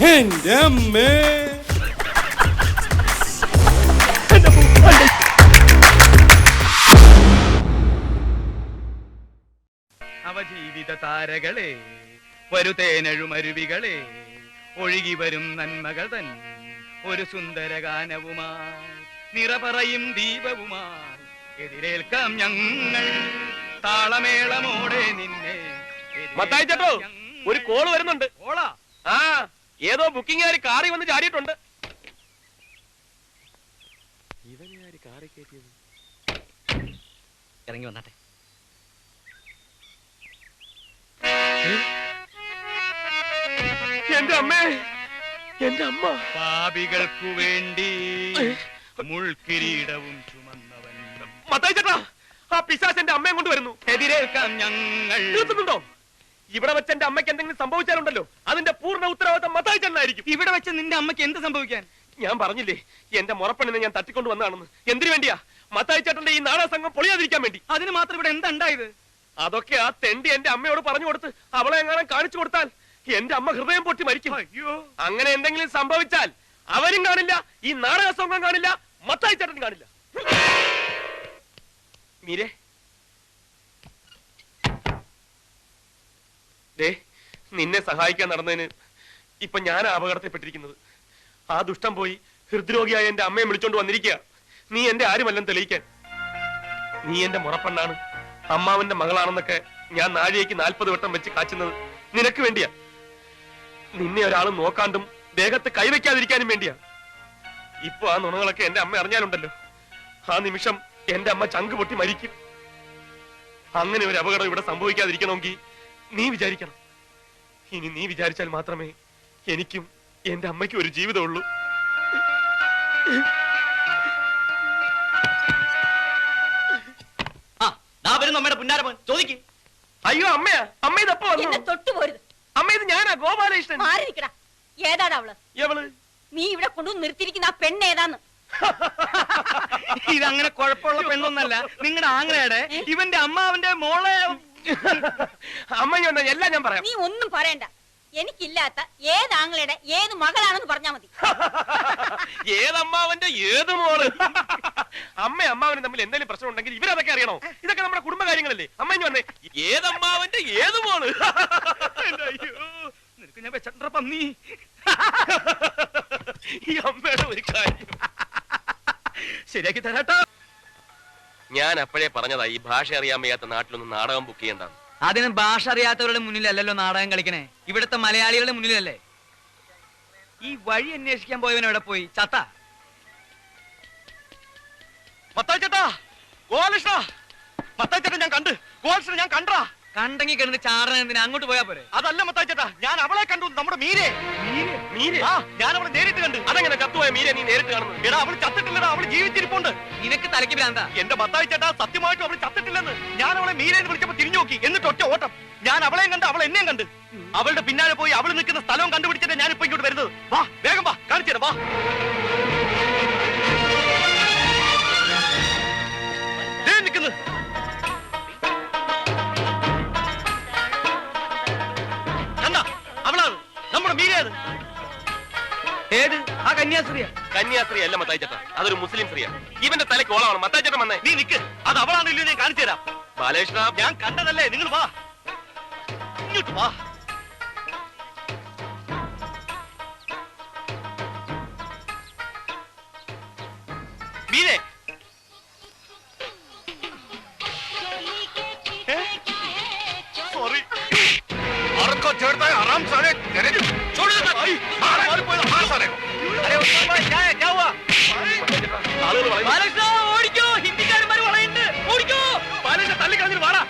എന്റെ അമ്മേ അവജീവിത താരകളെ വരുതേനഴുമരുവികളെ ഒഴുകി വരും നന്മകൾ തൻ ഒരു സുന്ദര ഗാനവുമായി നിറപറയും ദീപവുമായി. എതിരേൽക്കാം ഞങ്ങൾ താളമേളമോടെ നിന്നെ. മത്തായി ചേട്ടോ, ഒരു കോൾ വരുന്നുണ്ട്. കോളാ? ആ. ഏതോ ബുക്കിംഗുകാർ കാറി വന്ന് ചാടിയിട്ടുണ്ട്. ഇറങ്ങി വന്നാട്ടെ. എന്റെ അമ്മേ എന്റെ അമ്മ. പാപികൾക്കു വേണ്ടി മുൾക്കിരീടവും ചുമന്നവൻ. മത്തായി ചേട്ടാ ആ പിശാസ് എന്റെ അമ്മയും കൊണ്ട് വരുന്നു എതിരേൽക്കാം ഞങ്ങൾ നിർത്തുന്നുണ്ടോ ഇവിടെ വെച്ച് എന്റെ അമ്മയ്ക്ക് എന്തെങ്കിലും സംഭവിച്ചാലുണ്ടല്ലോ? അതിന്റെ പൂർണ ഉത്തരവാദിത്തം മത്തായി ചേട്ടനായിരിക്കും. ഇവിടെ വെച്ച് നിന്റെ അമ്മയ്ക്ക് എന്ത് സംഭവിക്കാൻ? ഞാൻ പറഞ്ഞില്ലേ എന്റെ മുറപ്പെണ്ണിനെ ഞാൻ തട്ടിക്കൊണ്ട് വന്നതാണെന്ന്. എന്തിനു വേണ്ടിയാ? മത്തായി ചേട്ടന്റെ ഈ നാടക സംഘം പൊളിയാതിരിക്കാൻ വേണ്ടി. അതിന് മാത്രം ഇവിടെ എന്തുണ്ടായത് അതൊക്കെ ആ തെണ്ടി എന്റെ അമ്മയോട് പറഞ്ഞു കൊടുത്ത് അവളെ എങ്ങാനും കാണിച്ചു കൊടുത്താൽ എന്റെ അമ്മ ഹൃദയം പൊട്ടി മരിക്കും. അയ്യോ. അങ്ങനെ എന്തെങ്കിലും സംഭവിച്ചാൽ അവരും കാണില്ല ഈ നാടക സംഘം കാണില്ല മത്തായി ചേട്ടൻ കാണില്ല. മീരെ ദേ നിന്നെ സഹായിക്കാൻ നടന്നതിന് ഇപ്പൊ ഞാൻ അപകടത്തിൽപ്പെട്ടിരിക്കുന്നത്. ആ ദുഷ്ടം പോയി ഹൃദ്രോഗിയായ എന്റെ അമ്മയെ വിളിച്ചോണ്ട് വന്നിരിക്കുക നീ എന്റെ ആരുമല്ലെന്ന് തെളിയിക്കാൻ. നീ എന്റെ മുറപ്പെണ്ണാണ്. അമ്മാവന്റെ മകളാണെന്നൊക്കെ ഞാൻ നാഴികയ്ക്ക് നാൽപ്പത് വട്ടം വെച്ച് കാച്ചുന്നത് നിനക്ക് വേണ്ടിയാ. നിന്നെ ഒരാൾ നോക്കാണ്ടും ദേഹത്ത് കൈവയ്ക്കാതിരിക്കാനും വേണ്ടിയാ. ഇപ്പൊ ആ നുണകളൊക്കെ എന്റെ അമ്മ അറിഞ്ഞാലുണ്ടല്ലോ. ആ നിമിഷം എന്റെ അമ്മ ചങ്ക് പൊട്ടി മരിക്കും. അങ്ങനെ ഒരു അപകടം ഇവിടെ സംഭവിക്കാതിരിക്കണമെങ്കിൽ നീ വിചാരിക്കണം. ഇനി നീ വിചാരിച്ചാൽ മാത്രമേ എനിക്കും എന്റെ അമ്മയ്ക്കും ഒരു ജീവിതമുള്ളൂ. അമ്മയുടെ പുന്നാരമോൻ ചോദിക്ക്. അയ്യോ അമ്മയാ. അമ്മ ഇതപ്പോ അമ്മ ഇത് ഞാനാ ഗോപാലകൃഷ്ണൻ. മാറി നിക്കടാ ഏതാടാ അവൾ? എവൾ നീ ഇവിടെ കൊണ്ടു നിർത്തിയിരിക്കുന്ന ആ പെണ്ണ് ഏതാന്ന്? ഇതങ്ങനെ കുഴപ്പമുള്ള പെണ്ണൊന്നല്ല. നിങ്ങളുടെ ആങ്ങളയുടെ ഇവന്റെ അമ്മാവന്റെ മോളെ അമ്മ എല്ലാം ഞാൻ പറയാം. നീ ഒന്നും പറയണ്ട. എനിക്കില്ലാത്ത ഏത് ആങ്ങളയുടെ ഏത് മകളാണെന്ന് പറഞ്ഞാ മതി. ഏതമ്മാവന്റെ ഏത് മോൾ? അമ്മ അമ്മാവനും തമ്മിൽ എന്തെങ്കിലും പ്രശ്നം ഉണ്ടെങ്കിൽ ഇവരതൊക്കെ അറിയണോ? ഇതൊക്കെ നമ്മുടെ കുടുംബ കാര്യങ്ങളല്ലേ അമ്മ ഇനി വന്നേ ഏതമ്മാവന്റെ ഏത് മോൾ? നിനക്ക് ഞാൻ വെച്ചിട്ടുണ്ട പന്നി. ഈ അമ്മയുടെ ഒരു കാര്യം. ശരിയാക്കി തരാട്ടോ. ഞാൻ അപ്പോഴേ പറഞ്ഞതാ ഈ ഭാഷ അറിയാൻ വയ്യാത്ത നാട്ടിലൊന്നും നാടകം ബുക്ക് ചെയ്യണ്ടാന്ന്. അതിന് ഭാഷ അറിയാത്തവരുടെ മുന്നിലല്ലല്ലോ നാടകം കളിക്കണേ. ഇവിടുത്തെ മലയാളികളുടെ മുന്നിലല്ലേ? ഈ വഴി അന്വേഷിക്കാൻ പോയവൻ എവിടെ പോയി? ചത്ത. മത്താച്ചേട്ടാ ഗോപാലകൃഷ്ണ. മത്താച്ചേട്ടൻ ഞാൻ കണ്ട്. ഗോപാലകൃഷ്ണൻ ഞാൻ കണ്ടാ കണ്ടെങ്കി കിടന്ന് ചാടന എന്തിനാ? അങ്ങോട്ട് പോയാ പോരെ. അതല്ല മത്താച്ചേട്ടാ ഞാൻ അവളെ കണ്ടു നമ്മുടെ മീരെ? മീരെ? ആ ഞാൻ അവളെ നേരിട്ട് കണ്ടു. അതങ്ങനെ ചത്തുപോയ മീരെ നീ നേരിട്ട് കാണുന്നു എടാ അവൾ ചത്തിട്ടില്ലടാ അവൾ ജീവിച്ചിരിപ്പുണ്ട്. നിനക്ക് തലയ്ക്ക് ഭ്രാന്താ. എന്റെ മത്തായിച്ചേട്ടാ സത്യമായിട്ട് അവൾ ചത്തിട്ടില്ലെന്ന്. ഞാൻ അവളെ മീരേന്ന് വിളിച്ചപ്പോ തിരിഞ്ഞു നോക്കി. എന്നിട്ട് ഒറ്റ ഓട്ടം. ഞാൻ അവളെയും കണ്ട് അവൾ എന്നെയും കണ്ട്. അവളുടെ പിന്നാലെ പോയി അവൾ നിൽക്കുന്ന സ്ഥലവും കണ്ടുപിടിച്ചിട്ട് ഞാൻ ഇപ്പൊ ഇങ്ങോട്ട് വരുന്നത്. വാ വേഗം നമ്മുടെ ഏത്? ആ കന്യാസ്ത്രീയ. കന്യാസ്ത്രീ അല്ല മത്തായി ചേട്ടാ അതൊരു മുസ്ലിം സ്ത്രീയാ. ഇവന്റെ തലയ്ക്ക് ഓളമാണ്. മത്തായി ചേട്ടൻ വന്നേ. നീ നിക്ക്. അത് അവളാണല്ലോ ഞാൻ കാണിച്ചു തരാം ബാലകൃഷ്ണ ഞാൻ കണ്ടതല്ലേ? നിങ്ങൾ വാ. ഇങ്ങോട്ട് വാ. ഓടിക്കോ ഹിന്ദിക്കാരന്മാര് വളയുണ്ട് ഓടിക്കോ ബാലകൃഷ്ണ തള്ളി കളഞ്ഞിട്ട് വാടാ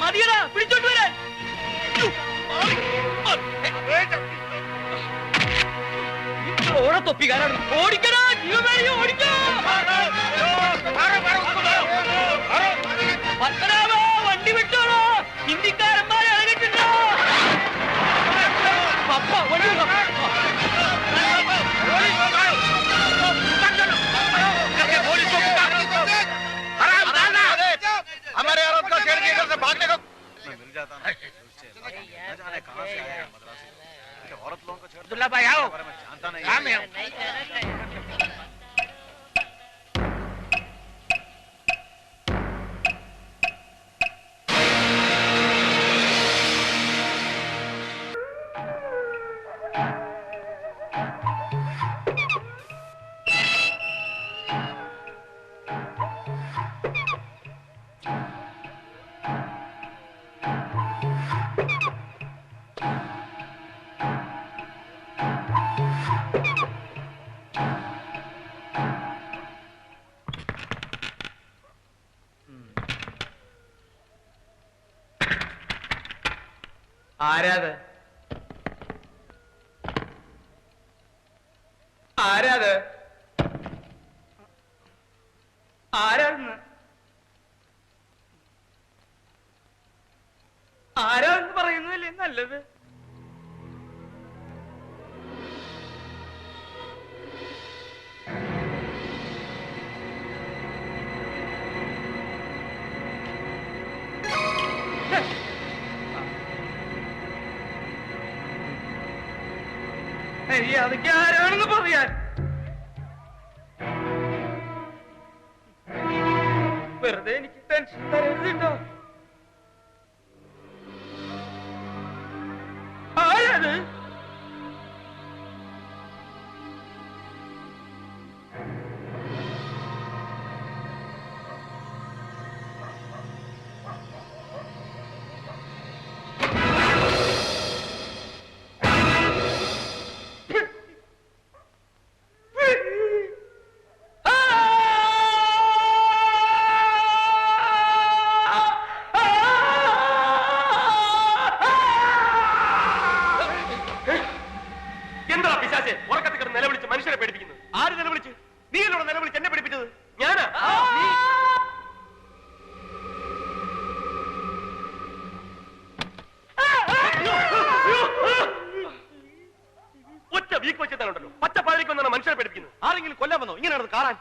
മതിയടാ പിടിച്ചോണ്ട് വരാൻ ഏ, തൊപ്പിക്കാരാണ് ഓടിക്കടാ ജീവമേഴി ഓടിക്കോ പത്തനാമ വണ്ടി വിട്ടോളോ ഹിന്ദിക്കാരന്മാരെ हमारे औरत का खेल खेल से भागने का। मिल जाता ना जाने कहाँ से आया मद्रास औरत लोगों को छोड़ भाई आओ। जानता नहीं हाँ, काम है। ആരാത്? ആരാത്? ആരാന്ന്? ആരാന്ന് പറയുന്നതല്ലേ നല്ലത്? അതൊക്കെ ആരാണെന്ന് പറയാൻ. വെറുതെ എനിക്ക് ടെൻഷൻ തരരുത് എന്താ ഉറക്കത്തിൽ കിടന്ന് നിലവിളിച്ച് മനുഷ്യരെ പേടിപ്പിക്കുന്നത്? ആര് നിലവിളിച്ച്? നീ എന്നോട് നിലവിളിച്ച് എന്നെ പേടിപ്പിച്ചത്? ഞാനാ? ഒറ്റ വീക്ക് വെച്ചതാണല്ലോ പച്ച പാതിരിക്ക് വന്നാണ് മനുഷ്യരെ പേടിപ്പിക്കുന്നത്. ആരെങ്കിലും കൊല്ലാൻ വന്നോ? ഇങ്ങനെ നടന്ന് കാണാൻ.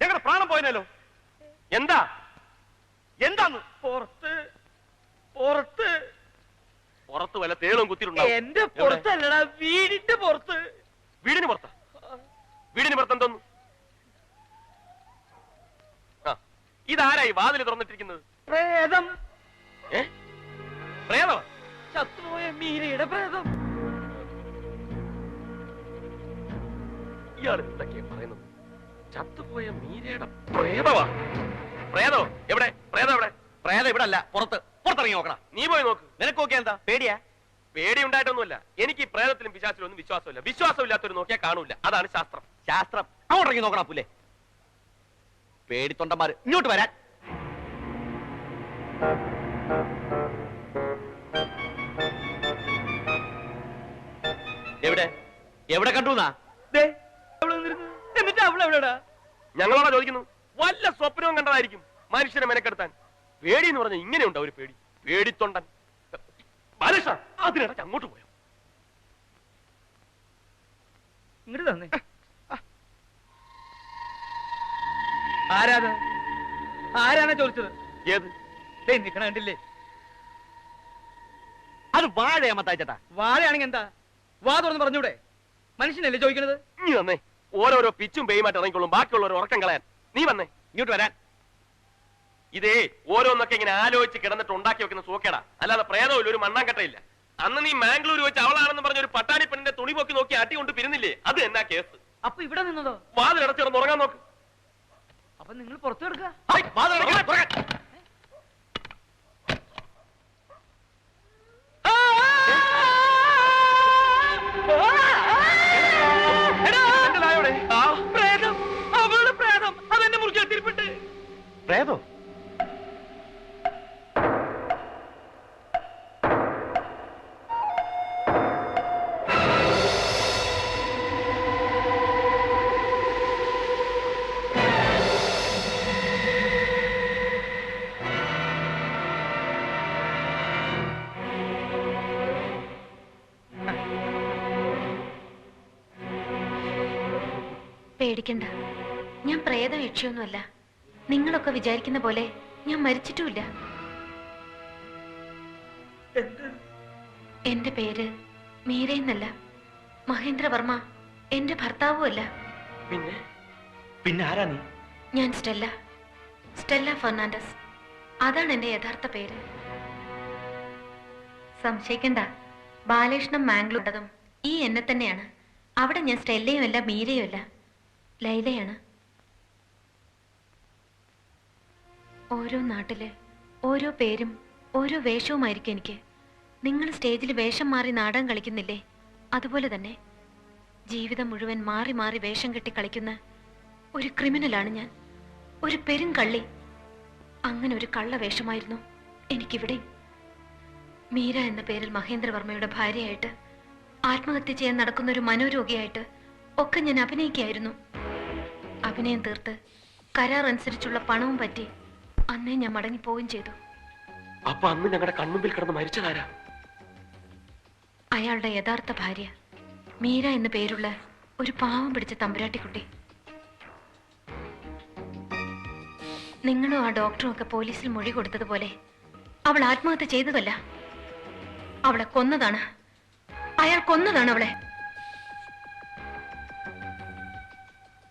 ഞങ്ങളുടെ പ്രാണം പോയനല്ലോ എന്താ? എന്താന്ന്? പുറത്ത് പുറത്ത്. പുറത്ത് വല്ല തേളും കുത്തിയിട്ടുണ്ടാവും. എന്റെ? പുറത്തല്ലടാ വീടിന്റെ പുറത്ത്. വീടിന് പുറത്താ? വീടിന് പുറത്ത് എന്തോന്നു? ഇതാരായി വാതിൽ തുറന്നിട്ടിരിക്കുന്നത്? പ്രേതം. ഏ? ചത്തുപോയ മീരയുടെ പ്രേതം. ഇയാൾ എന്തൊക്കെയാ പറയുന്നത്? ചത്തുപോയ മീരയുടെ പ്രേതമാണ് പ്രേതോ എവിടെ? പ്രേതം എവിടെ? പ്രേതം ഇവിടെ അല്ല പുറത്ത്. പുറത്തിറങ്ങി നോക്കണം. നീ പോയി നോക്ക്. നിനക്ക് നോക്കിയാ എന്താ? പേടിയാ? പേടി ഉണ്ടായിട്ടൊന്നുമില്ല എനിക്ക് പ്രേതത്തിലും പിശാച്ചിലും ഒന്നും വിശ്വാസമില്ല. വിശ്വാസമില്ലാത്തൊരു നോക്കിയാൽ കാണൂല. അതാണ് ശാസ്ത്രം. ശാസ്ത്രം. അങ്ങോട്ടിറങ്ങി നോക്കണം പുല്ലേ. പേടിത്തൊണ്ടന്മാര് ഇങ്ങോട്ട് വരാൻ. എവിടെ? എവിടെ കണ്ടു. എന്നിട്ട് അവൾ എവിടെടാ? ഞങ്ങളോടാ ചോദിക്കുന്നു. വല്ല സ്വപ്നവും കണ്ടതായിരിക്കും മനുഷ്യനെ മെനക്കെടുത്താൻ. പേടി എന്ന് പറഞ്ഞ ഇങ്ങനെയുണ്ട് ഒരു പേടി. പേടിത്തൊണ്ടൻ. ബാലകൃഷ്ണ അതിനിടയ്ക്ക് അങ്ങോട്ട് പോയോ? ഇങ്ങോട്ട് തന്നെ. ആരാത്? ആരാണ് ചോദിച്ചത്? ഏത്? ദേ നിക്കണ കണ്ടില്ലേ? അത് വാഴയമ്മത്തായിച്ചേട്ടാ വാഴയാണെങ്കിൽ എന്താ? വാ തുറന്ന് പറഞ്ഞൂടെ. മനുഷ്യനല്ലേ ചോദിക്കണത്? നീ വന്നേ. ഓരോരോ പിച്ചും പേയുമായിട്ട് ഇറങ്ങിക്കൊള്ളും. ബാക്കിയുള്ളവർ ഉറക്കം കളയാൻ. നീ വന്നേ. ഇങ്ങോട്ട് വരാൻ. ഇതേ ഓരോന്നൊക്കെ ഇങ്ങനെ ആലോചിച്ച് കിടന്നിട്ട് ഉണ്ടാക്കി വെക്കുന്ന സൂക്കേടാ. അല്ലാതെ പ്രേതമില്ല ഒരു മണ്ണാങ്കട്ടയില്ല. അന്ന് നീ മാംഗ്ലൂർ വെച്ച് അവളാണെന്ന് പറഞ്ഞ ഒരു പട്ടാണി പെണ്ണിന്റെ തുണി പൊക്കി നോക്കി അട്ടി കൊണ്ട് പിരുന്നില്ലേ അത് എന്നാ കേസ്? അപ്പൊ ഇവിടെ നിന്നതോ? വാതിലടച്ചിടന്ന് ഉറങ്ങാൻ നോക്ക്. അപ്പൊ നിങ്ങൾ പുറത്തു കിടക്കുക പേടിക്കണ്ട ഞാൻ പ്രേത യക്ഷിയൊന്നുമല്ല നിങ്ങളൊക്കെ വിചാരിക്കുന്ന പോലെ ഞാൻ മരിച്ചിട്ടുമില്ല. എന്റെ പേര് മീരയെന്നല്ല മഹേന്ദ്രവർമ്മ എന്റെ ഭർത്താവുമല്ല. പിന്നെ? പിന്നെ ആരാ നീ? ഞാൻ സ്റ്റെല്ല. Stella Fernandez. അതാണ് എന്റെ യഥാർത്ഥ പേര്. സംശയിക്കണ്ട. ബാലകൃഷ്ണൻ മാംഗ്ലൂർ ഈ എന്നെ തന്നെയാണ്. അവിടെ ഞാൻ സ്റ്റെല്ലയും അല്ല മീരയും അല്ല ലൈലയാണ് ഓരോ നാട്ടിൽ ഓരോ പേരും ഓരോ വേഷവുമായിരിക്കും എനിക്ക്. നിങ്ങൾ സ്റ്റേജിൽ വേഷം മാറി നാടകം കളിക്കുന്നില്ലേ? അതുപോലെ തന്നെ ജീവിതം മുഴുവൻ മാറി മാറി വേഷം കെട്ടി കളിക്കുന്ന ഒരു ക്രിമിനലാണ് ഞാൻ. ഒരു പെരും കള്ളി അങ്ങനെ ഒരു കള്ള വേഷമായിരുന്നു എനിക്കിവിടെ. മീര എന്ന പേരിൽ മഹേന്ദ്രവർമ്മയുടെ ഭാര്യയായിട്ട് ആത്മഹത്യ ചെയ്യാൻ നടക്കുന്ന ഒരു മനോരോഗിയായിട്ട് ഒക്കെ ഞാൻ അഭിനയിക്കുകയായിരുന്നു. അഭിനയം തീർത്ത് കരാർ അനുസരിച്ചുള്ള പണവും പറ്റി അന്നേ ഞാൻ മടങ്ങിപ്പോവുകയും ചെയ്തു. അപ്പൊ അന്ന് ഞങ്ങളുടെ കൺമുമ്പിൽ കിടന്ന് മരിച്ചതാരാ? അയാളുടെ യഥാർത്ഥ ഭാര്യ മീര എന്ന പേരുള്ള ഒരു പാവം പിടിച്ച തമ്പുരാട്ടിക്കുട്ടി. നിങ്ങളും ആ ഡോക്ടറും ഒക്കെ പോലീസിൽ മൊഴി കൊടുത്തതുപോലെ അവൾ ആത്മഹത്യ ചെയ്തതല്ല. അവളെ കൊന്നതാണ്. അയാൾ കൊന്നതാണ് അവളെ.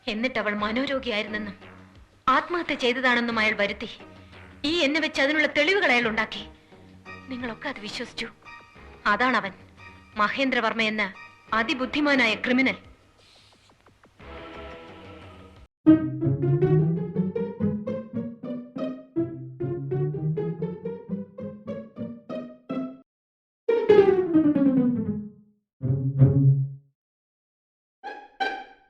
എന്നിട്ട് അവൾ മനോരോഗിയായിരുന്നെന്നും. ആത്മഹത്യ ചെയ്തതാണെന്നും അയാൾ വരുത്തി. ഈ എന്നെ വെച്ച് അതിനുള്ള തെളിവുകൾ അയാൾ ഉണ്ടാക്കി. നിങ്ങളൊക്കെ അത് വിശ്വസിച്ചു. അതാണവൻ. മഹേന്ദ്രവർമ്മ എന്ന അതിബുദ്ധിമാനായ ക്രിമിനൽ.